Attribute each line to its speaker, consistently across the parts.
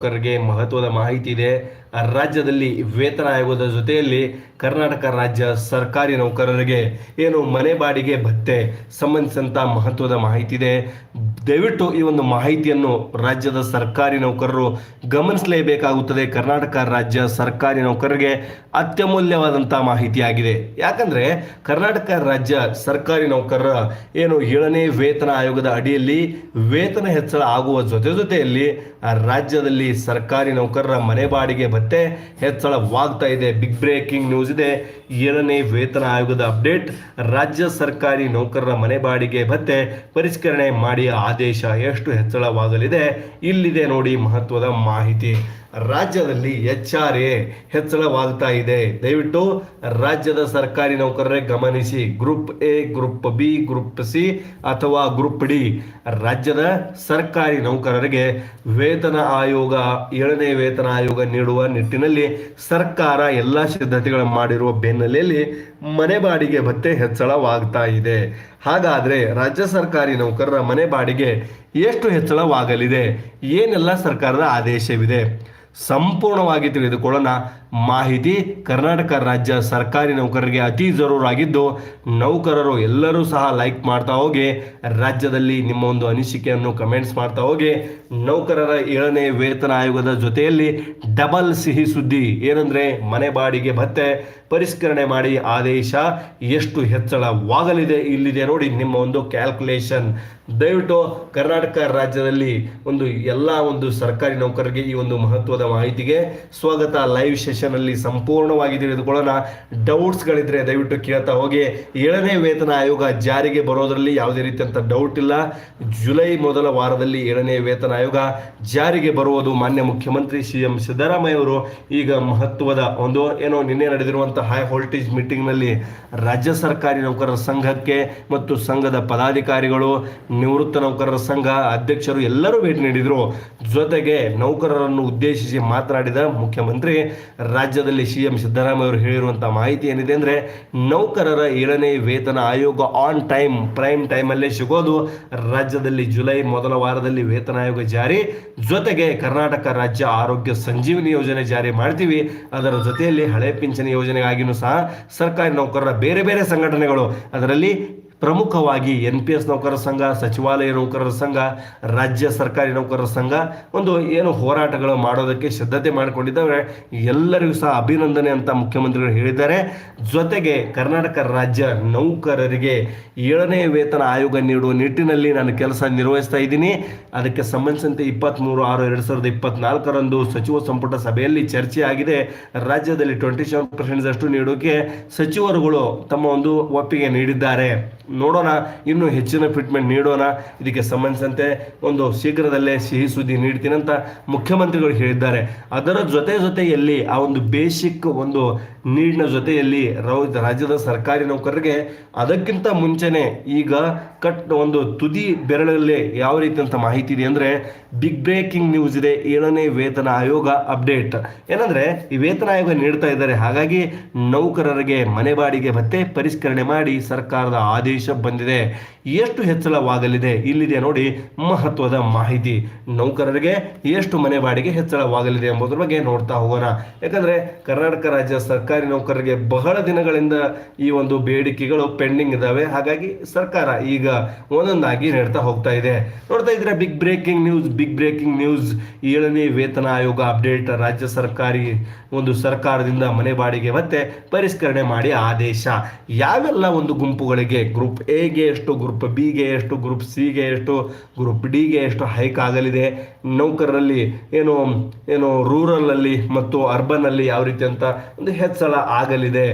Speaker 1: ನೌಕರರಿಗೆ ಮಹತ್ವದ ಮಾಹಿತಿ ಇದೆ. ರಾಜ್ಯದಲ್ಲಿ ವೇತನ ಆಯೋಗದ ಜೊತೆಯಲ್ಲಿ ಕರ್ನಾಟಕ ರಾಜ್ಯ ಸರ್ಕಾರಿ ನೌಕರರಿಗೆ ಏನು ಮನೆ ಬಾಡಿಗೆ, ಭತ್ತೆ ಸಂಬಂಧಿಸಿದಂಥ ಮಹತ್ವದ ಮಾಹಿತಿ ಇದೆ. ದಯವಿಟ್ಟು ಈ ಒಂದು ಮಾಹಿತಿಯನ್ನು ರಾಜ್ಯದ ಸರ್ಕಾರಿ ನೌಕರರು ಗಮನಿಸಲೇಬೇಕಾಗುತ್ತದೆ. ಕರ್ನಾಟಕ ರಾಜ್ಯ ಸರ್ಕಾರಿ ನೌಕರರಿಗೆ ಅತ್ಯಮೂಲ್ಯವಾದಂಥ ಮಾಹಿತಿಯಾಗಿದೆ. ಯಾಕಂದರೆ ಕರ್ನಾಟಕ ರಾಜ್ಯ ಸರ್ಕಾರಿ ನೌಕರರ ಏನು ಏಳನೇ ವೇತನ ಆಯೋಗದ ಅಡಿಯಲ್ಲಿ ವೇತನ ಹೆಚ್ಚಳ ಆಗುವ ಜೊತೆ ಜೊತೆಯಲ್ಲಿ ರಾಜ್ಯದಲ್ಲಿ ಸರ್ಕಾರಿ ನೌಕರರ ಮನೆ ಬಾಡಿಗೆ ಭತ್ತೆ ಹೆಚ್ಚಳವಾಗ್ತಾ ಇದೆ. ಬಿಗ್ ಬ್ರೇಕಿಂಗ್ ನ್ಯೂಸ್ ಇದೆ. ಏಳನೇ ವೇತನ ಆಯೋಗದ ಅಪ್ಡೇಟ್, ರಾಜ್ಯ ಸರ್ಕಾರಿ ನೌಕರರ ಮನೆ ಬಾಡಿಗೆ ಭತ್ತೆ ಪರಿಷ್ಕರಣೆ ಮಾಡಿ ಆದೇಶ ಎಷ್ಟು ಹೆಚ್ಚಳವಾಗಲಿದೆ, ಇಲ್ಲಿದೆ ನೋಡಿ ಮಹತ್ವದ ಮಾಹಿತಿ. ರಾಜ್ಯದಲ್ಲಿ ಎಚ್ ಆರ್ ಎ ಹೆಚ್ಚಳವಾಗ್ತಾ ಇದೆ. ದಯವಿಟ್ಟು ರಾಜ್ಯದ ಸರ್ಕಾರಿ ನೌಕರರೇ ಗಮನಿಸಿ. Group A, group B, group C ಅಥವಾ ಗ್ರೂಪ್ ಡಿ. ರಾಜ್ಯದ ಸರ್ಕಾರಿ ನೌಕರರಿಗೆ ವೇತನ ಆಯೋಗ, ಏಳನೇ ವೇತನ ಆಯೋಗ ನೀಡುವ ನಿಟ್ಟಿನಲ್ಲಿ ಸರ್ಕಾರ ಎಲ್ಲ ಸಿದ್ಧತೆಗಳನ್ನು ಮಾಡಿರುವ ಬೆನ್ನಲೆಯಲ್ಲಿ ಮನೆ ಬಾಡಿಗೆ ಭತ್ತೆ ಹೆಚ್ಚಳವಾಗ್ತಾ ಇದೆ. ಹಾಗಾದರೆ ರಾಜ್ಯ ಸರ್ಕಾರಿ ನೌಕರರ ಮನೆ ಬಾಡಿಗೆ ಎಷ್ಟು ಹೆಚ್ಚಳವಾಗಲಿದೆ? ಏನೆಲ್ಲ ಸರ್ಕಾರದ ಆದೇಶವಿದೆ? ಸಂಪೂರ್ಣವಾಗಿ ತಿಳಿದುಕೊಳ್ಳೋಣ. ಮಾಹಿತಿ ಕರ್ನಾಟಕ ರಾಜ್ಯ ಸರ್ಕಾರಿ ನೌಕರರಿಗೆ ಅತಿ ಜರೂರಾಗಿದ್ದು, ನೌಕರರು ಎಲ್ಲರೂ ಸಹ ಲೈಕ್ ಮಾಡ್ತಾ ಹೋಗಿ, ರಾಜ್ಯದಲ್ಲಿ ನಿಮ್ಮ ಒಂದು ಅನಿಸಿಕೆಯನ್ನು ಕಮೆಂಟ್ಸ್ ಮಾಡ್ತಾ ಹೋಗಿ, ನೌಕರರ ಏಳನೇ ವೇತನ ಆಯೋಗದ ಜೊತೆಯಲ್ಲಿ ಡಬಲ್ ಸಿಹಿ ಸುದ್ದಿ, ಏನಂದರೆ ಮನೆ ಬಾಡಿಗೆ ಭತ್ತೆ ಪರಿಷ್ಕರಣೆ ಮಾಡಿ ಆದೇಶ ಎಷ್ಟು ಹೆಚ್ಚಳವಾಗಲಿದೆ ಇಲ್ಲಿದೆ ನೋಡಿ ನಿಮ್ಮ ಒಂದು ಕ್ಯಾಲ್ಕುಲೇಷನ್ ದಯವಿಟ್ಟು ಕರ್ನಾಟಕ ರಾಜ್ಯದಲ್ಲಿ ಒಂದು ಎಲ್ಲ ಒಂದು ಸರ್ಕಾರಿ ನೌಕರರಿಗೆ ಈ ಒಂದು ಮಹತ್ವದ ಮಾಹಿತಿಗೆ ಸ್ವಾಗತ. ಲೈವ್ ಸೆಷನ್ ಅಲ್ಲಿ ಸಂಪೂರ್ಣವಾಗಿ ತಿಳಿದುಕೊಳ್ಳೋಣ. ಡೌಟ್ಸ್ ಗಳಿದ್ರೆ ದಯವಿಟ್ಟು ಕೇಳ್ತಾ ಹೋಗಿ. ಏಳನೇ ವೇತನ ಆಯೋಗ ಜಾರಿಗೆ ಬರೋದರಲ್ಲಿ ಯಾವುದೇ ರೀತಿಯಂತ ಡೌಟ್ ಇಲ್ಲ. ಜುಲೈ ಮೊದಲ ವಾರದಲ್ಲಿ ಏಳನೇ ವೇತನ ಆಯೋಗ ಜಾರಿಗೆ ಬರುವುದು ಮಾನ್ಯ ಮುಖ್ಯಮಂತ್ರಿ ಸಿ ಎಂ ಸಿದ್ದರಾಮಯ್ಯ ಅವರು ಈಗ ಮಹತ್ವದ ಒಂದು ಏನೋ ನಿನ್ನೆ ನಡೆದಿರುವಂಥ ಹೈ ವೋಲ್ಟೇಜ್ ಮೀಟಿಂಗ್ನಲ್ಲಿ ರಾಜ್ಯ ಸರ್ಕಾರಿ ನೌಕರರ ಸಂಘಕ್ಕೆ ಮತ್ತು ಸಂಘದ ಪದಾಧಿಕಾರಿಗಳು, ನಿವೃತ್ತ ನೌಕರರ ಸಂಘ ಅಧ್ಯಕ್ಷರು ಎಲ್ಲರೂ ಭೇಟಿ ನೀಡಿದರು. ಜೊತೆಗೆ ನೌಕರರನ್ನು ಉದ್ದೇಶಿಸಿ ಮಾತನಾಡಿದ ಮುಖ್ಯಮಂತ್ರಿ ರಾಜ್ಯದಲ್ಲಿ ಸಿ ಎಂ ಸಿದ್ದರಾಮಯ್ಯ ಅವರು ಹೇಳಿರುವಂಥ ಮಾಹಿತಿ ಏನಿದೆ ಅಂದ್ರೆ ನೌಕರರ ಏಳನೇ ವೇತನ ಆಯೋಗ ಆನ್ ಟೈಮ್ ಪ್ರೈಮ್ ಟೈಮ್ ಅಲ್ಲೇ ಸಿಗೋದು. ರಾಜ್ಯದಲ್ಲಿ ಜುಲೈ ಮೊದಲ ವಾರದಲ್ಲಿ ವೇತನ ಆಯೋಗ ಜಾರಿ. ಜೊತೆಗೆ ಕರ್ನಾಟಕ ರಾಜ್ಯ ಆರೋಗ್ಯ ಸಂಜೀವಿನಿ ಯೋಜನೆ ಜಾರಿ ಮಾಡ್ತೀವಿ. ಅದರ ಜೊತೆಯಲ್ಲಿ ಹಳೆ ಪಿಂಚಣಿ ಯೋಜನೆಗಾಗಿಯೂ ಸಹ ಸರ್ಕಾರಿ ನೌಕರರ ಬೇರೆ ಬೇರೆ ಸಂಘಟನೆಗಳು ಅದರಲ್ಲಿ ಪ್ರಮುಖವಾಗಿ ಎನ್ ಪಿ ಎಸ್ ನೌಕರರ ಸಂಘ, ಸಚಿವಾಲಯ ನೌಕರರ ಸಂಘ, ರಾಜ್ಯ ಸರ್ಕಾರಿ ನೌಕರರ ಸಂಘ ಒಂದು ಏನು ಹೋರಾಟಗಳು ಮಾಡೋದಕ್ಕೆ ಸಿದ್ಧತೆ ಮಾಡಿಕೊಂಡಿದ್ದಾವೆ. ಎಲ್ಲರಿಗೂ ಸಹ ಅಭಿನಂದನೆ ಅಂತ ಮುಖ್ಯಮಂತ್ರಿಗಳು ಹೇಳಿದ್ದಾರೆ. ಜೊತೆಗೆ ಕರ್ನಾಟಕ ರಾಜ್ಯ ನೌಕರರಿಗೆ ಏಳನೇ ವೇತನ ಆಯೋಗ ನೀಡುವ ನಿಟ್ಟಿನಲ್ಲಿ ನಾನು ಕೆಲಸ ನಿರ್ವಹಿಸ್ತಾ ಇದ್ದೀನಿ. ಅದಕ್ಕೆ ಸಂಬಂಧಿಸಿದಂತೆ ಇಪ್ಪತ್ತ್ಮೂರು ಆರು ಎರಡು ಸಾವಿರದ ಇಪ್ಪತ್ನಾಲ್ಕರಂದು ಸಚಿವ ಸಂಪುಟ ಸಭೆಯಲ್ಲಿ ಚರ್ಚೆ ಆಗಿದೆ. ರಾಜ್ಯದಲ್ಲಿ ಟ್ವೆಂಟಿ ಸೆವೆನ್ ಪರ್ಸೆಂಟ್ ಅಷ್ಟು ನೀಡೋಕೆ ಸಚಿವರುಗಳು ತಮ್ಮ ಒಂದು ಒಪ್ಪಿಗೆ ನೀಡಿದ್ದಾರೆ. ನೋಡೋಣ, ಇನ್ನೂ ಹೆಚ್ಚಿನ ಫಿಟ್ಮೆಂಟ್ ನೀಡೋಣ. ಇದಕ್ಕೆ ಸಂಬಂಧಿಸಿದಂತೆ ಒಂದು ಶೀಘ್ರದಲ್ಲೇ ಸಿಹಿ ಸುದ್ದಿ ನೀಡ್ತೀನಿ ಅಂತ ಮುಖ್ಯಮಂತ್ರಿಗಳು ಹೇಳಿದ್ದಾರೆ. ಅದರ ಜೊತೆ ಜೊತೆಯಲ್ಲಿ ಆ ಒಂದು ಬೇಸಿಕ್ ಒಂದು ನೀಡಿನ ಜೊತೆಯಲ್ಲಿ ರಾಜ್ಯದ ಸರ್ಕಾರಿ ನೌಕರರಿಗೆ ಅದಕ್ಕಿಂತ ಮುಂಚೆನೆ ಈಗ ಕಟ್ ಒಂದು ತುದಿ ಬೆರಳಲ್ಲಿ ಯಾವ ರೀತಿಯಂಥ ಮಾಹಿತಿ ಇದೆ ಅಂದ್ರೆ ಬಿಗ್ ಬ್ರೇಕಿಂಗ್ ನ್ಯೂಸ್ ಇದೆ, ಏಳನೇ ವೇತನ ಆಯೋಗ ಅಪ್ಡೇಟ್. ಏನಂದ್ರೆ ಈ ವೇತನ ಆಯೋಗ ನೀಡ್ತಾ ಇದ್ದಾರೆ. ಹಾಗಾಗಿ ನೌಕರರಿಗೆ ಮನೆ ಬಾಡಿಗೆ ಭತ್ತೆ ಪರಿಷ್ಕರಣೆ ಮಾಡಿ ಸರ್ಕಾರದ ಆದೇಶ ಬಂದಿದೆ. ಎಷ್ಟು ಹೆಚ್ಚಳವಾಗಲಿದೆ ಇಲ್ಲಿದೆ ನೋಡಿ ಮಹತ್ವದ ಮಾಹಿತಿ. ನೌಕರರಿಗೆ ಎಷ್ಟು ಮನೆ ಬಾಡಿಗೆ ಹೆಚ್ಚಳವಾಗಲಿದೆ ಎಂಬುದರ ಬಗ್ಗೆ ನೋಡ್ತಾ ಹೋಗೋಣ. ಯಾಕಂದ್ರೆ ಕರ್ನಾಟಕ ರಾಜ್ಯ ಸರ್ಕಾರಿ ನೌಕರರಿಗೆ ಬಹಳ ದಿನಗಳಿಂದ ಈ ಒಂದು ಬೇಡಿಕೆಗಳು ಪೆಂಡಿಂಗ್ ಇದಾವೆ. ಹಾಗಾಗಿ ಸರ್ಕಾರ ಈಗ ಒಂದೊಂದಾಗಿ ನೀಡ್ತಾ ಹೋಗ್ತಾ ಇದೆ. ನೋಡ್ತಾ ಇದ್ರೆ big breaking news, big breaking news. ಏಳನೇ ವೇತನ ಆಯೋಗ ಅಪ್ಡೇಟ್, ರಾಜ್ಯ ಸರ್ಕಾರಿ ಒಂದು ಸರ್ಕಾರದಿಂದ ಮನೆ ಬಾಡಿಗೆ ಮತ್ತೆ ಪರಿಷ್ಕರಣೆ ಮಾಡಿ ಆದೇಶ. ಯಾವೆಲ್ಲ ಒಂದು ಗುಂಪುಗಳಿಗೆ ಗ್ರೂಪ್ ಎಗೆ ಎಷ್ಟು, ಗ್ರೂಪ್ ಬಿಗೆ ಎಷ್ಟು, ಗ್ರೂಪ್ ಸಿಗೆ ಎಷ್ಟು, ಗ್ರೂಪ್ ಡಿಗೆ ಎಷ್ಟು ಹೈಕ್ ಆಗಲಿದೆ? ನೌಕರರಲ್ಲಿ ಏನು ಏನು ರೂರಲ್ ಅಲ್ಲಿ ಮತ್ತು ಅರ್ಬನ್ ಅಲ್ಲಿ ಯಾವ ರೀತಿ ಅಂತ ಒಂದು ಹೆಚ್ಚಳ ಆಗಲಿದೆ.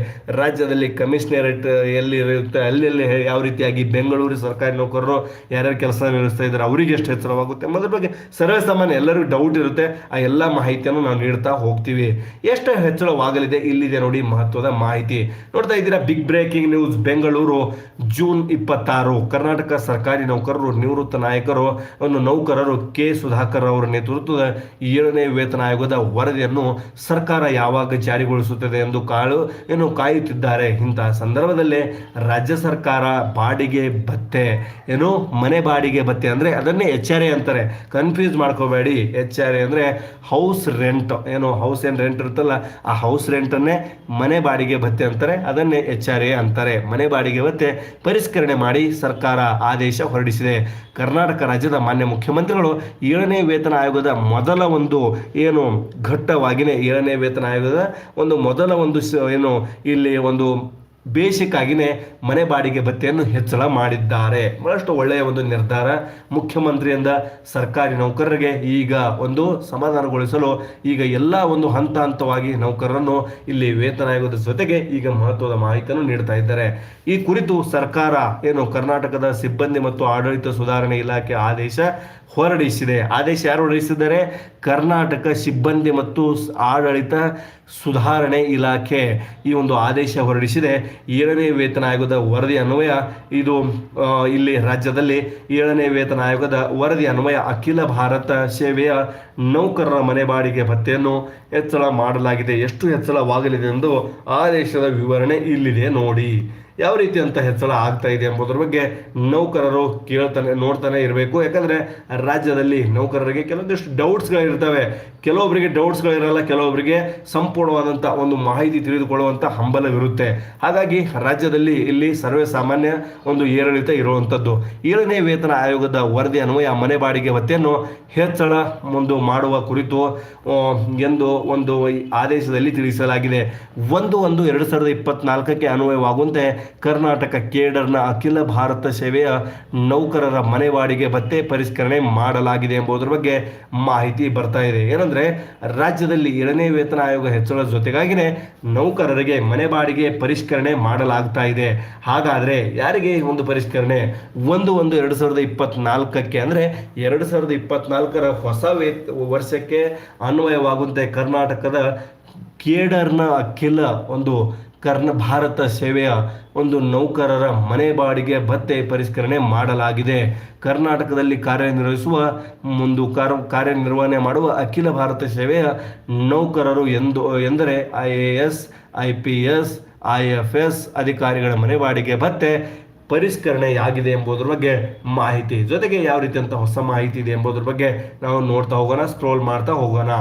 Speaker 1: ರಾಜ್ಯದಲ್ಲಿ ಕಮಿಷನರೇಟ್ ಎಲ್ಲಿ ಇರುತ್ತೆ, ಅಲ್ಲೆಲ್ಲಿ ಯಾವ ರೀತಿಯಾಗಿ ಬೆಂಗಳೂರು ಸರ್ಕಾರಿ ನೌಕರರು ಯಾರ್ಯಾರು ಕೆಲಸ ನಿರ್ವಹಿಸ್ತಾ ಇದ್ದಾರೆ, ಅವರಿಗೆ ಎಷ್ಟು ಹೆಚ್ಚಳವಾಗುತ್ತೆ ಮೊದಲ ಬಗ್ಗೆ ಸರ್ವೇ ಸಾಮಾನ್ಯ ಎಲ್ಲರಿಗೂ ಡೌಟ್ ಇರುತ್ತೆ. ಆ ಎಲ್ಲ ಮಾಹಿತಿಯನ್ನು ನಾವು ನೀಡ್ತಾ ಹೋಗ್ತೀವಿ. ಎಷ್ಟು ಹೆಚ್ಚಳವಾಗಲಿದೆ ಇಲ್ಲಿದೆ ನೋಡಿ ಮಹತ್ವದ ಮಾಹಿತಿ. ನೋಡ್ತಾ ಇದ್ದೀರಾ big breaking news Bengaluru, June ಇಪ್ಪತ್ತಾರು. ಕರ್ನಾಟಕ ಸರ್ಕಾರಿ ನೌಕರರು, ನಿವೃತ್ತ ನಾಯಕರು, ಒಂದು ನೌಕರರು ಕೆ ಸುಧಾಕರ್ ಅವರ ನೇತೃತ್ವದ ಏಳನೇ ವೇತನ ಆಯೋಗದ ವರದಿಯನ್ನು ಸರ್ಕಾರ ಯಾವಾಗ ಜಾರಿಗೊಳಿಸುತ್ತದೆ ಎಂದು ಕಾಳು ಏನು ಕಾಯುತ್ತಿದ್ದಾರೆ. ಇಂತಹ ಸಂದರ್ಭದಲ್ಲಿ ರಾಜ್ಯ ಸರ್ಕಾರ ಬಾಡಿಗೆ ಭತ್ತೆ, ಏನು ಮನೆ ಬಾಡಿಗೆ ಭತ್ತೆ ಅಂದರೆ ಅದನ್ನೇ ಎಚ್ ಆರ್ ಎ ಅಂತಾರೆ. ಕನ್ಫ್ಯೂಸ್ ಮಾಡ್ಕೋಬೇಡಿ. ಎಚ್ ಆರ್ ಎ ಅಂದರೆ ಹೌಸ್ ರೆಂಟ್ ಏನು ಹೌಸ್ ಏನು ರೆಂಟ್ ಇರುತ್ತಲ್ಲ, ಆ ಹೌಸ್ ರೆಂಟನ್ನೇ ಮನೆ ಬಾಡಿಗೆ ಭತ್ತೆ ಅಂತಾರೆ. ಅದನ್ನೇ ಎಚ್ ಆರ್ ಎ ಅಂತಾರೆ. ಮನೆ ಬಾಡಿಗೆ ಭತ್ತೆ ಪರಿಷ್ಕರಣೆ ಮಾಡಿ ಸರ್ಕಾರ ಆದೇಶ ಹೊರಡಿಸಿದೆ. ಕರ್ನಾಟಕ ರಾಜ್ಯದ ಮಾನ್ಯ ಮುಖ್ಯಮಂತ್ರಿಗಳು ಏಳನೇ ವೇತನ ಆಯೋಗದ ಮೊದಲ ಒಂದು ಏನು ಘಟ್ಟವಾಗಿನೇ ಏಳನೇ ವೇತನ ಆಯೋಗದ ಒಂದು ಮೊದಲ ಒಂದು ಏನು, ಇಲ್ಲಿ ಒಂದು ಬೇಸಿಕ್ ಮನೆ ಬಾಡಿಗೆ ಭತ್ತೆಯನ್ನು ಹೆಚ್ಚಳ ಮಾಡಿದ್ದಾರೆ. ಬಹಳಷ್ಟು ಒಳ್ಳೆಯ ಒಂದು ನಿರ್ಧಾರ ಮುಖ್ಯಮಂತ್ರಿಯಿಂದ ಸರ್ಕಾರಿ ನೌಕರರಿಗೆ ಈಗ ಒಂದು ಸಮಾಧಾನಗೊಳಿಸಲು ಈಗ ಎಲ್ಲ ಒಂದು ಹಂತ ಹಂತವಾಗಿ ನೌಕರರನ್ನು ಇಲ್ಲಿ ವೇತನ ಆಯೋಗದ ಜೊತೆಗೆ ಈಗ ಮಹತ್ವದ ಮಾಹಿತಿಯನ್ನು ನೀಡ್ತಾ ಇದ್ದಾರೆ. ಈ ಕುರಿತು ಸರ್ಕಾರ ಏನು ಕರ್ನಾಟಕದ ಸಿಬ್ಬಂದಿ ಮತ್ತು ಆಡಳಿತ ಸುಧಾರಣೆ ಇಲಾಖೆ ಆದೇಶ ಹೊರಡಿಸಿದೆ. ಆದೇಶ ಯಾರು ಹೊರಡಿಸಿದ್ದಾರೆ? ಕರ್ನಾಟಕ ಸಿಬ್ಬಂದಿ ಮತ್ತು ಆಡಳಿತ ಸುಧಾರಣೆ ಇಲಾಖೆ ಈ ಒಂದು ಆದೇಶ ಹೊರಡಿಸಿದೆ. ಏಳನೇ ವೇತನ ಆಯೋಗದ ವರದಿ ಅನ್ವಯ, ಇದು ಇಲ್ಲಿ ರಾಜ್ಯದಲ್ಲಿ ಏಳನೇ ವೇತನ ಆಯೋಗದ ವರದಿ ಅನ್ವಯ. ಅಖಿಲ ಭಾರತ ಸೇವೆಯ ನೌಕರರ ಮನೆ ಬಾಡಿಗೆ ಭತ್ಯೆಯನ್ನು ಹೆಚ್ಚಳ ಮಾಡಲಾಗಿದೆ. ಎಷ್ಟು ಹೆಚ್ಚಳವಾಗಲಿದೆ ಎಂದು ಆದೇಶದ ವಿವರಣೆ ಇಲ್ಲಿದೆ ನೋಡಿ. ಯಾವ ರೀತಿ ಅಂತ ಹೆಚ್ಚಳ ಆಗ್ತಾ ಇದೆ ಎಂಬುದರ ಬಗ್ಗೆ ನೌಕರರು ಕೇಳ್ತಾನೆ, ನೋಡ್ತಾನೆ ಇರಬೇಕು. ಯಾಕಂದ್ರೆ ರಾಜ್ಯದಲ್ಲಿ ನೌಕರರಿಗೆ ಕೆಲವೊಂದಿಷ್ಟು ಡೌಟ್ಸ್ಗಳಿರ್ತವೆ ಕೆಲವೊಬ್ಬರಿಗೆ ಡೌಟ್ಸ್ಗಳಿರಲ್ಲ ಕೆಲವೊಬ್ಬರಿಗೆ ಸಂಪೂರ್ಣವಾದಂಥ ಒಂದು ಮಾಹಿತಿ ತಿಳಿದುಕೊಳ್ಳುವಂಥ ಹಂಬಲವಿರುತ್ತೆ. ಹಾಗಾಗಿ ರಾಜ್ಯದಲ್ಲಿ ಇಲ್ಲಿ ಸರ್ವೇ ಸಾಮಾನ್ಯ ಒಂದು ಏರಿಳಿತ ಇರುವಂಥದ್ದು ಏಳನೇ ವೇತನ ಆಯೋಗದ ವರದಿ ಅನ್ವಯ ಮನೆ ಬಾಡಿಗೆ ಭತ್ಯೆಯನ್ನು ಹೆಚ್ಚಳ ಒಂದು ಮಾಡುವ ಕುರಿತು ಎಂದು ಒಂದು ಆದೇಶದಲ್ಲಿ ತಿಳಿಸಲಾಗಿದೆ. ಒಂದು ಒಂದು ಎರಡು ಸಾವಿರದ ಇಪ್ಪತ್ನಾಲ್ಕಕ್ಕೆ ಅನ್ವಯವಾಗುವಂತೆ ಕರ್ನಾಟಕ ಕೇಡರ್ನ ಅಖಿಲ ಭಾರತ ಸೇವೆಯ ನೌಕರರ ಮನೆ ಬಾಡಿಗೆ ಭತ್ತೆ ಪರಿಷ್ಕರಣೆ ಮಾಡಲಾಗಿದೆ ಎಂಬುದರ ಬಗ್ಗೆ ಮಾಹಿತಿ ಬರ್ತಾ ಇದೆ. ಏನಂದ್ರೆ, ರಾಜ್ಯದಲ್ಲಿ ಎರಡನೇ ವೇತನ ಆಯೋಗ ಹೆಚ್ಚಳದ ಜೊತೆಗಾಗಿನೇ ನೌಕರರಿಗೆ ಮನೆ ಬಾಡಿಗೆ ಪರಿಷ್ಕರಣೆ ಮಾಡಲಾಗ್ತಾ ಇದೆ. ಹಾಗಾದ್ರೆ ಯಾರಿಗೆ ಒಂದು ಪರಿಷ್ಕರಣೆ? ಒಂದು ಒಂದು ಎರಡು ಸಾವಿರದ ಇಪ್ಪತ್ನಾಲ್ಕಕ್ಕೆ ಅಂದ್ರೆ ಎರಡು ಸಾವಿರದ ಇಪ್ಪತ್ನಾಲ್ಕರ ಹೊಸ ವೇ ವರ್ಷಕ್ಕೆ ಅನ್ವಯವಾಗುವಂತೆ ಕರ್ನಾಟಕದ ಕೇಡರ್ನ ಅಖಿಲ ಒಂದು ಕರ್ನ ಭಾರತ ಸೇವೆಯ ಒಂದು ನೌಕರರ ಮನೆ ಬಾಡಿಗೆ ಭತ್ತೆ ಪರಿಷ್ಕರಣೆ ಮಾಡಲಾಗಿದೆ. ಕರ್ನಾಟಕದಲ್ಲಿ ಕಾರ್ಯನಿರ್ವಹಿಸುವ ಒಂದು ಕಾರ್, ಕಾರ್ಯನಿರ್ವಹಣೆ ಮಾಡುವ ಅಖಿಲ ಭಾರತ ಸೇವೆಯ ನೌಕರರು ಎಂದು, ಎಂದರೆ I A S, I P S, I F S ಅಧಿಕಾರಿಗಳ ಮನೆ ಬಾಡಿಗೆ ಭತ್ತೆ ಪರಿಷ್ಕರಣೆಯಾಗಿದೆ ಎಂಬುದರ ಬಗ್ಗೆ ಮಾಹಿತಿ. ಜೊತೆಗೆ ಯಾವ ರೀತಿ ಅಂತ ಹೊಸ ಮಾಹಿತಿ ಇದೆ ಎಂಬುದರ ಬಗ್ಗೆ ನಾವು ನೋಡ್ತಾ ಹೋಗೋಣ ಸ್ಕ್ರೋಲ್ ಮಾಡ್ತಾ ಹೋಗೋಣ.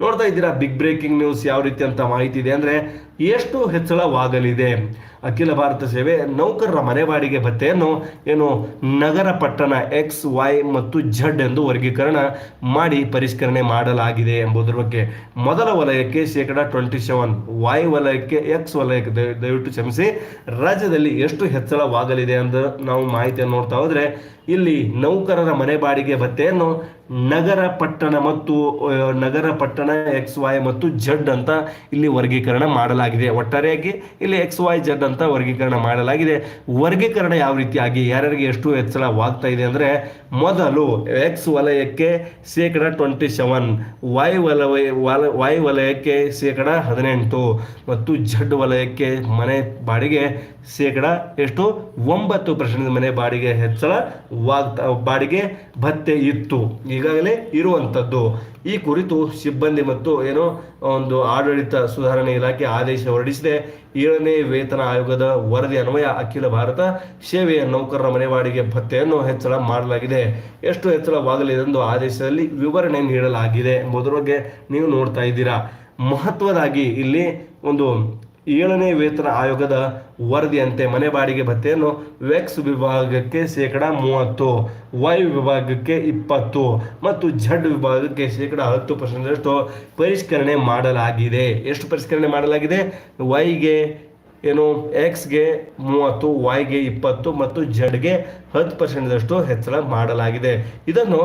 Speaker 1: ನೋಡ್ತಾ ಇದ್ದೀರಾ ಬಿಗ್ ಬ್ರೇಕಿಂಗ್ ನ್ಯೂಸ್ ಯಾವ ರೀತಿ ಅಂತ ಮಾಹಿತಿ ಇದೆ ಅಂದ್ರೆ ಎಷ್ಟು ಹೆಚ್ಚಳವಾಗಲಿದೆ? ಅಖಿಲ ಭಾರತ ಸೇವೆ ನೌಕರರ ಮನೆ ಬಾಡಿಗೆ ಭತ್ತೆಯನ್ನು ಏನು ನಗರ ಪಟ್ಟಣ ಎಕ್ಸ್ ವೈ ಮತ್ತು ಝಡ್ ಎಂದು ವರ್ಗೀಕರಣ ಮಾಡಿ ಪರಿಷ್ಕರಣೆ ಮಾಡಲಾಗಿದೆ ಎಂಬುದರ ಬಗ್ಗೆ ಮೊದಲ ವಲಯಕ್ಕೆ ಶೇಕಡ ಟ್ವೆಂಟಿ ಸೆವೆನ್ ವೈ ವಲಯಕ್ಕೆ ಎಕ್ಸ್ ವಲಯಕ್ಕೆ ದಯ- ದಯವಿಟ್ಟು ಕ್ಷಮಿಸಿ. ರಾಜ್ಯದಲ್ಲಿ ಎಷ್ಟು ಹೆಚ್ಚಳವಾಗಲಿದೆ ಎಂದು ನಾವು ಮಾಹಿತಿಯನ್ನು ನೋಡ್ತಾ ಹೋದರೆ ಇಲ್ಲಿ ನೌಕರರ ಮನೆ ಬಾಡಿಗೆ ಭತ್ಯೆಯನ್ನು ನಗರ ಪಟ್ಟಣ ಮತ್ತು ನಗರ ಪಟ್ಟಣ ಎಕ್ಸ್ ವೈ ಮತ್ತು ಜಡ್ ಅಂತ ಇಲ್ಲಿ ವರ್ಗೀಕರಣ ಮಾಡಲಾಗಿದೆ. ಒಟ್ಟಾರೆಯಾಗಿ ಇಲ್ಲಿ ಎಕ್ಸ್ ವೈ ಜಡ್ ಅಂತ ವರ್ಗೀಕರಣ ಮಾಡಲಾಗಿದೆ. ವರ್ಗೀಕರಣ ಯಾವ ರೀತಿಯಾಗಿ? ಯಾರ್ಯಾರಿಗೆ ಎಷ್ಟು ಹೆಚ್ಚಳವಾಗ್ತಾ ಇದೆ ಅಂದರೆ, ಮೊದಲು ಎಕ್ಸ್ ವಲಯಕ್ಕೆ ಶೇಕಡ ಟ್ವೆಂಟಿ ಸೆವೆನ್ ವೈ ವಲಯ, ವಲ- ವೈ ವಲಯಕ್ಕೆ ಶೇಕಡ ಹದಿನೆಂಟು ಮತ್ತು ಜಡ್ ವಲಯಕ್ಕೆ ಮನೆ ಬಾಡಿಗೆ ಶೇಕಡ ಎಷ್ಟು? ಒಂಬತ್ತು ಪರ್ಸೆಂಟ್ ಮನೆ ಬಾಡಿಗೆ ಹೆಚ್ಚಳವಾಗ್ತಾ ಬಾಡಿಗೆ ಭತ್ತೆ ಇತ್ತು. ಈಗಾಗಲೇ ಇರುವಂಥದ್ದು. ಈ ಕುರಿತು ಸಿಬ್ಬಂದಿ ಮತ್ತು ಏನು ಒಂದು ಆಡಳಿತ ಸುಧಾರಣೆ ಇಲಾಖೆ ಆದೇಶ ಹೊರಡಿಸಿದೆ. ಏಳನೇ ವೇತನ ಆಯೋಗದ ವರದಿ ಅನ್ವಯ ಅಖಿಲ ಭಾರತ ಸೇವೆಯ ನೌಕರರ ಮನೆ ಬಾಡಿಗೆ ಭತ್ಯೆಯನ್ನು ಹೆಚ್ಚಳ ಮಾಡಲಾಗಿದೆ. ಎಷ್ಟು ಹೆಚ್ಚಳವಾಗಲಿದೆ ಎಂದು ಆದೇಶದಲ್ಲಿ ವಿವರಣೆ ನೀಡಲಾಗಿದೆ. ಎಂಬುದರ ಬಗ್ಗೆ ನೀವು ನೋಡ್ತಾ ಇದ್ದೀರಾ. ಮಹತ್ವದಾಗಿ ಇಲ್ಲಿ ಒಂದು ಏಳನೇ ವೇತನ ಆಯೋಗದ ವರದಿಯಂತೆ ಮನೆ ಬಾಡಿಗೆ ಭತ್ಯೆಯನ್ನು ವೆಕ್ಸ್ ವಿಭಾಗಕ್ಕೆ ಶೇಕಡ ಮೂವತ್ತು ವೈ ವಿಭಾಗಕ್ಕೆ ಇಪ್ಪತ್ತು ಮತ್ತು ಝಡ್ ವಿಭಾಗಕ್ಕೆ ಶೇಕಡ ಹತ್ತು ಪರ್ಸೆಂಟಷ್ಟು ಪರಿಷ್ಕರಣೆ ಮಾಡಲಾಗಿದೆ. ಎಷ್ಟು ಪರಿಷ್ಕರಣೆ ಮಾಡಲಾಗಿದೆ? ವೈಗೆ ಏನು ಎಕ್ಸ್ಗೆ ಮೂವತ್ತು ವೈಗೆ ಇಪ್ಪತ್ತು ಮತ್ತು ಜಡ್ಗೆ ಹತ್ತು ಪರ್ಸೆಂಟ್ದಷ್ಟು ಹೆಚ್ಚಳ ಮಾಡಲಾಗಿದೆ. ಇದನ್ನು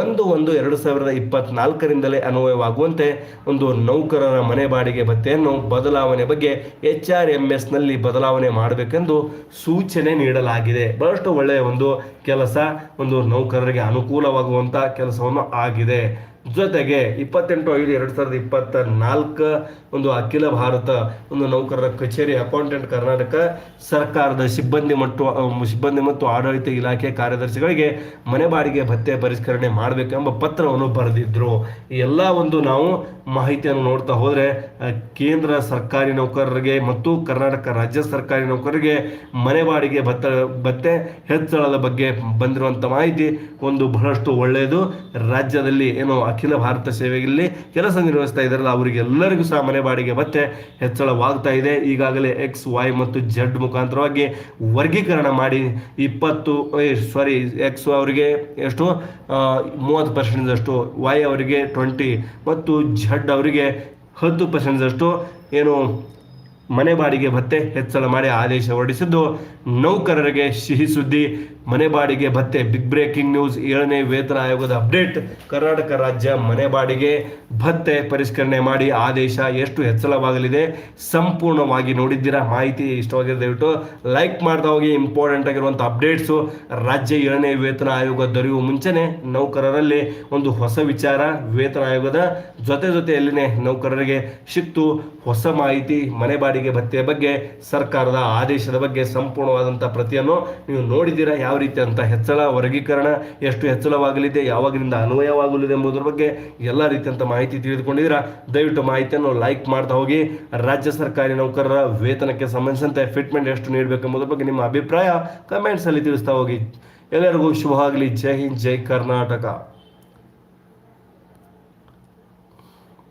Speaker 1: ಒಂದು ಒಂದು ಎರಡು ಸಾವಿರದ ಇಪ್ಪತ್ನಾಲ್ಕರಿಂದಲೇ ಅನ್ವಯವಾಗುವಂತೆ ಒಂದು ನೌಕರರ ಮನೆ ಬಾಡಿಗೆ ಭತ್ಯೆಯನ್ನು ಬದಲಾವಣೆ ಬಗ್ಗೆ ಎಚ್ ಆರ್ ಎಂ ಎಸ್ನಲ್ಲಿ ಬದಲಾವಣೆ ಮಾಡಬೇಕೆಂದು ಸೂಚನೆ ನೀಡಲಾಗಿದೆ. ಬಹಳಷ್ಟು ಒಳ್ಳೆಯ ಒಂದು ಕೆಲಸ ಒಂದು ನೌಕರರಿಗೆ ಅನುಕೂಲವಾಗುವಂಥ ಕೆಲಸವನ್ನು ಆಗಿದೆ. ಜೊತೆಗೆ ಇಪ್ಪತ್ತೆಂಟು ಐದು ಎರಡು ಸಾವಿರದ ಇಪ್ಪತ್ತ ನಾಲ್ಕು ಒಂದು ಅಖಿಲ ಭಾರತ ಒಂದು ನೌಕರರ ಕಚೇರಿ ಅಕೌಂಟೆಂಟ್ ಕರ್ನಾಟಕ ಸರ್ಕಾರದ ಸಿಬ್ಬಂದಿ ಮತ್ತು ಸಿಬ್ಬಂದಿ ಮತ್ತು ಆಡಳಿತ ಇಲಾಖೆ ಕಾರ್ಯದರ್ಶಿಗಳಿಗೆ ಮನೆ ಬಾಡಿಗೆ ಭತ್ಯೆ ಪರಿಷ್ಕರಣೆ ಮಾಡಬೇಕೆಂಬ ಪತ್ರವನ್ನು ಬರೆದಿದ್ದರು ಎಲ್ಲ ಒಂದು ನಾವು ಮಾಹಿತಿಯನ್ನು ನೋಡ್ತಾ ಹೋದರೆ ಕೇಂದ್ರ ಸರ್ಕಾರಿ ನೌಕರರಿಗೆ ಮತ್ತು ಕರ್ನಾಟಕ ರಾಜ್ಯ ಸರ್ಕಾರಿ ನೌಕರರಿಗೆ ಮನೆ ಬಾಡಿಗೆ ಭತ್ತ ಭತ್ತೆ ಹೆಚ್ಚಳದ ಬಗ್ಗೆ ಬಂದಿರುವಂಥ ಮಾಹಿತಿ ಒಂದು ಬಹಳಷ್ಟು ಒಳ್ಳೆಯದು. ರಾಜ್ಯದಲ್ಲಿ ಏನು ಅಖಿಲ ಭಾರತ ಸೇವೆಯಲ್ಲಿ ಕೆಲಸ ನಿರ್ವಹಿಸ್ತಾ ಇದ್ದಾರಲ್ಲ ಅವರಿಗೆಲ್ಲರಿಗೂ ಸಹ ಮನೆ ಬಾಡಿಗೆ ಮತ್ತೆ ಹೆಚ್ಚಳವಾಗ್ತಾ ಇದೆ. ಈಗಾಗಲೇ ಎಕ್ಸ್ ವೈ ಮತ್ತು ಜೆಡ್ ಮುಖಾಂತರವಾಗಿ ವರ್ಗೀಕರಣ ಮಾಡಿ ಇಪ್ಪತ್ತು ಸಾರಿ ಎಕ್ಸ್ ಅವರಿಗೆ ಎಷ್ಟು ಮೂವತ್ತು ಪರ್ಸೆಂಟ್ದಷ್ಟು ವೈ ಅವರಿಗೆ ಟ್ವೆಂಟಿ ಮತ್ತು ಜೆಡ್ ಅವರಿಗೆ ಹತ್ತು ಪರ್ಸೆಂಟ್ದಷ್ಟು ಏನು ಮನೆ ಬಾಡಿಗೆ ಭತ್ತೆ ಹೆಚ್ಚಳ ಮಾಡಿ ಆದೇಶ ಹೊರಡಿಸಿದ್ದು, ನೌಕರರಿಗೆ ಸಿಹಿ ಸುದ್ದಿ. ಮನೆ ಬಾಡಿಗೆ ಭತ್ತೆ ಬಿಗ್ ಬ್ರೇಕಿಂಗ್ ನ್ಯೂಸ್ ಏಳನೇ ವೇತನ ಆಯೋಗದ ಅಪ್ಡೇಟ್ ಕರ್ನಾಟಕ ರಾಜ್ಯ ಮನೆ ಬಾಡಿಗೆ ಭತ್ತೆ ಪರಿಷ್ಕರಣೆ ಮಾಡಿ ಆದೇಶ ಎಷ್ಟು ಹೆಚ್ಚಳವಾಗಲಿದೆ ಸಂಪೂರ್ಣವಾಗಿ ನೋಡಿದ್ದೀರಾ? ಮಾಹಿತಿ ಇಷ್ಟವಾಗಿದೆ. ದಯವಿಟ್ಟು ಲೈಕ್ ಮಾಡ್ತಾ ಹೋಗಿ. ಇಂಪಾರ್ಟೆಂಟ್ ಆಗಿರುವಂಥ ಅಪ್ಡೇಟ್ಸು ರಾಜ್ಯ ಏಳನೇ ವೇತನ ಆಯೋಗ ದೊರೆಯುವ ಮುಂಚೆನೆ ನೌಕರರಲ್ಲಿ ಒಂದು ಹೊಸ ವಿಚಾರ. ವೇತನ ಆಯೋಗದ ಜೊತೆ ಜೊತೆಯಲ್ಲಿನೇ ನೌಕರರಿಗೆ ಸಿಕ್ತು ಹೊಸ ಮಾಹಿತಿ. ಮನೆ ಬಾಡಿಗೆ ಭತ್ಯೆಯ ಬಗ್ಗೆ, ಸರ್ಕಾರದ ಆದೇಶದ ಬಗ್ಗೆ ಸಂಪೂರ್ಣವಾದಂಥ ಪ್ರತಿಯನ್ನು ನೀವು ನೋಡಿದ್ದೀರಾ? ಯಾವ ರೀತಿ ಅಂತ ಹೆಚ್ಚಳ, ವರ್ಗೀಕರಣ, ಎಷ್ಟು ಹೆಚ್ಚಳವಾಗಲಿದೆ ಯಾವಾಗಲಿಂದ ಅನ್ವಯವಾಗಲಿದೆ ಎಂಬುದರ ಬಗ್ಗೆ ಎಲ್ಲ ರೀತಿಯಂತ ಮಾಹಿತಿ ತಿಳಿದುಕೊಂಡಿದ್ದೀರಾ? ದಯವಿಟ್ಟು ಮಾಹಿತಿಯನ್ನು ಲೈಕ್ ಮಾಡ್ತಾ ಹೋಗಿ. ರಾಜ್ಯ ಸರ್ಕಾರಿ ನೌಕರರ ವೇತನಕ್ಕೆ ಸಂಬಂಧಿಸಿದಂತೆ ಫಿಟ್ಮೆಂಟ್ ಎಷ್ಟು ನೀಡಬೇಕೆಂಬುದರ ಬಗ್ಗೆ ನಿಮ್ಮ ಅಭಿಪ್ರಾಯ ಕಮೆಂಟ್ಸಲ್ಲಿ ತಿಳಿಸ್ತಾ ಹೋಗಿ. ಎಲ್ಲರಿಗೂ ಶುಭವಾಗಲಿ. ಜೈ ಹಿಂದ್, ಜೈ ಕರ್ನಾಟಕ.